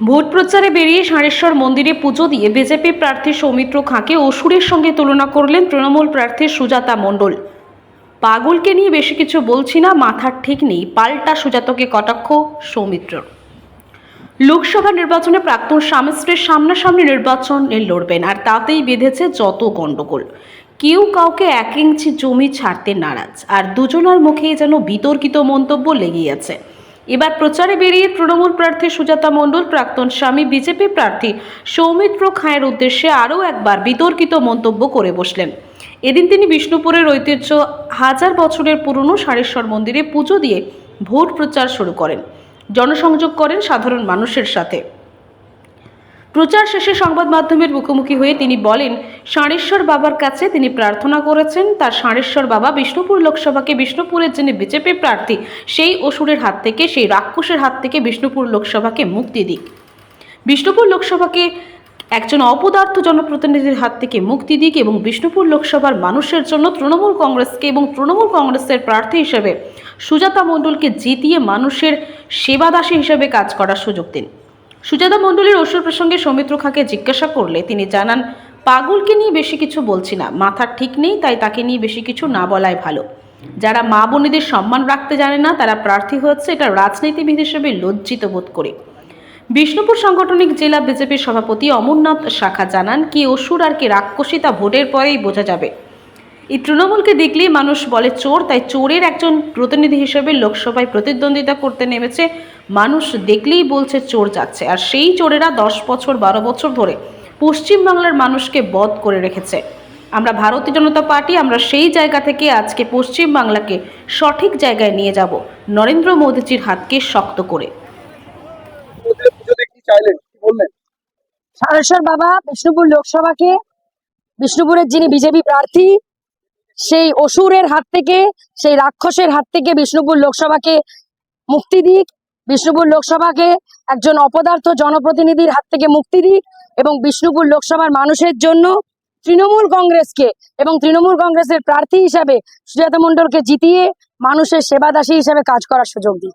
Vote প্রচারে বেরিয়ে সাঁড়েশ্বর মন্দিরে পুজো দিয়ে বিজেপি প্রার্থী সৌমিত্র খাঁকে অসুরের সঙ্গে তুলনা করলেন তৃণমূল প্রার্থী সুজাতা মণ্ডল। পাগলকে নিয়ে বেশি কিছু বলছি না, মাথার ঠিক নেই, পাল্টা সুজাতকে কটাক্ষ সৌমিত্র। লোকসভা নির্বাচনে প্রাক্তন স্বামী স্ত্রীর সামনাসামনি নির্বাচনে লড়বেন আর তাতেই বেঁধেছে যত গণ্ডগোল। কেউ কাউকে এক ইঞ্চি জমি ছাড়তে নারাজ, আর দুজনার মুখেই যেন বিতর্কিত মন্তব্য লেগেই আছে। এবার প্রচারে বেরিয়ে তৃণমূল প্রার্থী সুজাতা মণ্ডল, প্রাক্তন স্বামী বিজেপি প্রার্থী সৌমিত্র খাঁয়ের উদ্দেশ্যে আরও একবার বিতর্কিত মন্তব্য করে বসলেন। এদিন তিনি বিষ্ণুপুরের ঐতিহ্য হাজার বছরের পুরনো সারেশ্বর মন্দিরে পুজো দিয়ে ভোট প্রচার শুরু করেন। জনসংযোগ করেন সাধারণ মানুষের সাথে। প্রচার শেষে সংবাদ মাধ্যমের মুখোমুখি হয়ে তিনি বলেন ষাঁড়েশ্বর বাবার কাছে তিনি প্রার্থনা করেছেন। তার ষাঁড়েশ্বর বাবা বিষ্ণুপুর লোকসভাকে বিষ্ণুপুরের যিনি বিজেপি প্রার্থী, সেই অসুরের হাত থেকে, সেই রাক্ষসের হাত থেকে বিষ্ণুপুর লোকসভাকে মুক্তি দিক। বিষ্ণুপুর লোকসভাকে একজন অপদার্থ জনপ্রতিনিধির হাত থেকে মুক্তি দিক এবং বিষ্ণুপুর লোকসভার মানুষের জন্য তৃণমূল কংগ্রেসকে এবং তৃণমূল কংগ্রেসের প্রার্থী হিসেবে সুজাতা মণ্ডলকে জিতিয়ে মানুষের সেবাদাসী হিসেবে কাজ করার সুযোগ দিন। সুজাতা মণ্ডলের অসুর প্রসঙ্গে সৌমিত্র খাঁকে জিজ্ঞাসা করলে তিনি জানান, পাগলকে নিয়ে বেশি কিছু বলছি না। মাথার ঠিক নেই, তাই তাকে নিয়ে বেশি কিছু না বলাই ভালো। যারা মা বোনেদের সম্মান রাখতে জানে না, তারা প্রার্থী হচ্ছে এটা রাজনীতিবিদ হিসেবে লজ্জিত বোধ করে। বিষ্ণুপুর সাংগঠনিক জেলা বিজেপির সভাপতি অমরনাথ শাখা জানান, কি অসুর আর কি রাক্ষসী তা ভোটের পরেই বোঝা যাবে। এই তৃণমূলকে দেখলেই মানুষ বলে, চোর। তাই চোরের একজন প্রতিনিধি হিসেবে লোকসভায় প্রতিদ্বন্দ্বিতা করতে নেমেছে মানুষ দেখলেই বলছে চোর যাচ্ছে। আর সেই চোরেরা দশ বছর বারো বছর ধরে পশ্চিমবাংলার মানুষকে বধ করে রেখেছে। আমরা ভারতীয় জনতা পার্টি আমরা সেই জায়গা থেকে আজকে পশ্চিমবাংলাকে সঠিক জায়গায় নিয়ে যাব। নরেন্দ্র মোদীজির হাতকে শক্ত করে। সারেশ্বর বাবা বিষ্ণুপুর লোকসভাকে বিষ্ণুপুরের যিনি বিজেপি প্রার্থী সেই অসুরের হাত থেকে সেই রাক্ষসের হাত থেকে বিষ্ণুপুর লোকসভাকে মুক্তি দিক। বিষ্ণুপুর লোকসভাকে একজন অপদার্থ জনপ্রতিনিধির হাত থেকে মুক্তি দিক এবং বিষ্ণুপুর লোকসভার মানুষের জন্য তৃণমূল কংগ্রেসকে এবং তৃণমূল কংগ্রেসের প্রার্থী হিসাবে সুজাতা মণ্ডলকে জিতিয়ে মানুষের সেবাদাসী হিসাবে কাজ করার সুযোগ দিক?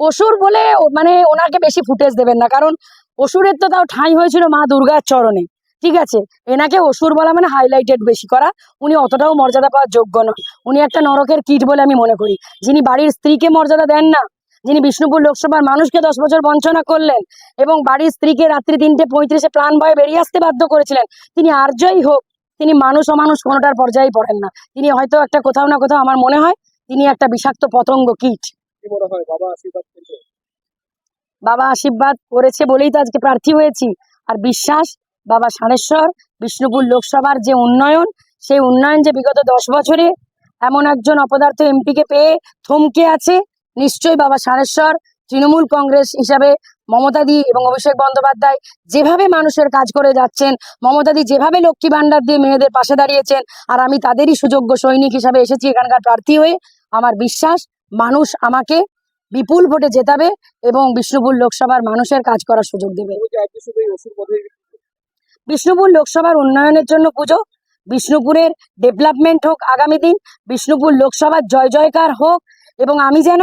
অসুর বলে মানে ওনাকে বেশি ফুটেজ দেবেন না, কারণ অসুরের তো তাও ঠাঁই হয়েছিল মা দুর্গার চরণে ঠিক আছে? এনাকে অসুর বলা মানে হাইলাইটেড বেশি করা। উনি অতটাও মর্যাদা পাওয়ার যোগ্য নয় উনি একটা নরকের কীট বলে আমি মনে করি। যিনি বাড়ির স্ত্রীকে মর্যাদা দেন না যিনি বিষ্ণুপুর লোকসভার মানুষকে দশ বছর বঞ্চনা করলেন এবং বাড়ির স্ত্রীকে রাত্রি তিনটে পঁয়ত্রিশে প্রাণ ভয়ে বেরিয়ে আসতে বাধ্য করেছিলেন তিনি আর্যই হোক তিনি মানুষ অমানুষ কোনোটার পর্যায়ে পড়েন না। তিনি হয়তো একটা কোথাও না কোথাও আমার মনে হয় তিনি একটা বিষাক্ত পতঙ্গ কীট। বাবা আশীর্বাদ করেছে বলেই তো আজকে প্রার্থী হয়েছি। আর বিশ্বাস বাবা সানেশ্বর বিষ্ণুপুর লোকসভার যে উন্নয়ন, সেই উন্নয়ন যে বিগত দশ বছরে এমন একজন অপদার্থ এমপিকে পেয়ে থমকে আছে, নিশ্চয়ই বাবা সানেশ্বর তৃণমূল কংগ্রেস হিসাবে মমতাদি এবং অভিষেক বন্দ্যোপাধ্যায় যেভাবে মানুষের কাজ করে যাচ্ছেন, মমতাদি যেভাবে লক্ষ্মী ভাণ্ডার দিয়ে মেয়েদের পাশে দাঁড়িয়েছেন, আর আমি তাদেরই সুযোগ্য সৈনিক হিসাবে এসেছি এখানকার প্রার্থী হয়ে, আমার বিশ্বাস মানুষ আমাকে বিপুল ভোটে জেতাবে এবং বিষ্ণুপুর লোকসভার মানুষের কাজ করার সুযোগ দেবে। বিষ্ণুপুর লোকসভার উন্নয়নের জন্য পুজো। বিষ্ণুপুরের ডেভেলপমেন্ট হোক আগামী দিন, বিষ্ণুপুর লোকসভার জয় জয়কার হোক এবং আমি যেন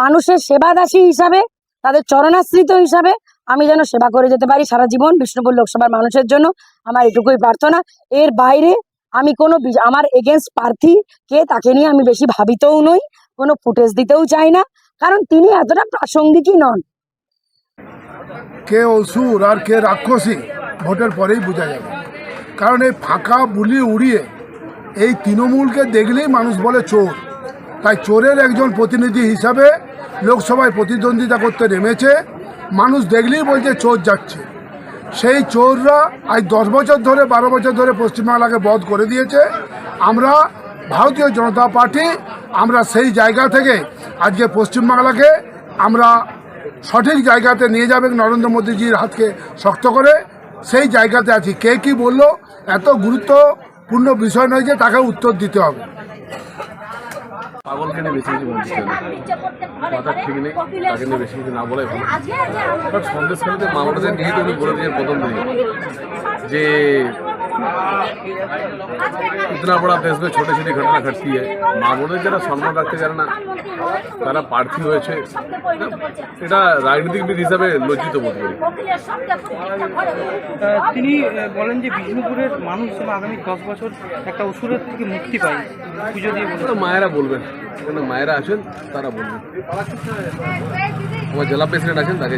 মানুষের সেবাদাসী হিসাবে, তাদের চরণাশ্রিত হিসাবে আমি যেন সেবা করে যেতে পারি সারা জীবন বিষ্ণুপুর লোকসভার মানুষের জন্য। আমার এটুকুই প্রার্থনা। এর বাইরে আমি কোনো আমার এগেনস্ট প্রার্থী কে তাকে নিয়ে আমি বেশি ভাবিতও নই, কোনো ফুটেজ দিতেও চাই না। কারণ তিনি এতটা প্রাসঙ্গিকই নন। কে অসুর আর কে রাক্ষসী? ভোটের পরেই বোঝা যাবে। কারণ এই ফাঁকা বুলি উড়িয়ে এই তৃণমূলকে দেখলেই মানুষ বলে চোর। তাই চোরের একজন প্রতিনিধি হিসাবে লোকসভায় প্রতিদ্বন্দ্বিতা করতে নেমেছে। মানুষ দেখলেই বলছে চোর যাচ্ছে। সেই চোররা আজ দশ বছর ধরে, বারো বছর ধরে পশ্চিমবাংলাকে বধ করে দিয়েছে। আমরা ভারতীয় জনতা পার্টি, আমরা সেই জায়গা থেকে আজকে পশ্চিমবাংলাকে আমরা সঠিক জায়গাতে নিয়ে যাবেন নরেন্দ্র মোদীজির হাতকে শক্ত করে। সেই জায়গাতে আছি। কে কি বলল এত গুরুত্বপূর্ণ বিষয় নয় যে তাকে উত্তর দিতে হবে। পাগলকে নিয়ে বেশি কিছু বলতে কথা ঠিক নেই তাকে নিয়ে বেশি কিছু না বলাই ভালো। বাট সন্দেশখালীতে মামলাদের নিয়ে উনি বলে দিয়েছেন প্রথম দিকে। যে इतना बड़ा देश में छोटी छोटी घटना घटती है মামুনের যারা সম্মান রাখতে জানে না তারা প্রার্থী হয়েছে এটা রাজনীতিবিদ হিসাবে লজ্জিত বোধ করি আহ, তিনি আহ, বলেন যে বিষ্ণুপুরের মানুষ যেন আগামী দশ বছর একটা অসুরের থেকে মুক্তি পায় পুজো দিয়ে বলে ওটা মায়েরা বলবেন ওখানে মায়েরা আছেন তারা বলবেন আমার জেলা প্রেসিডেন্ট আছেন তাকে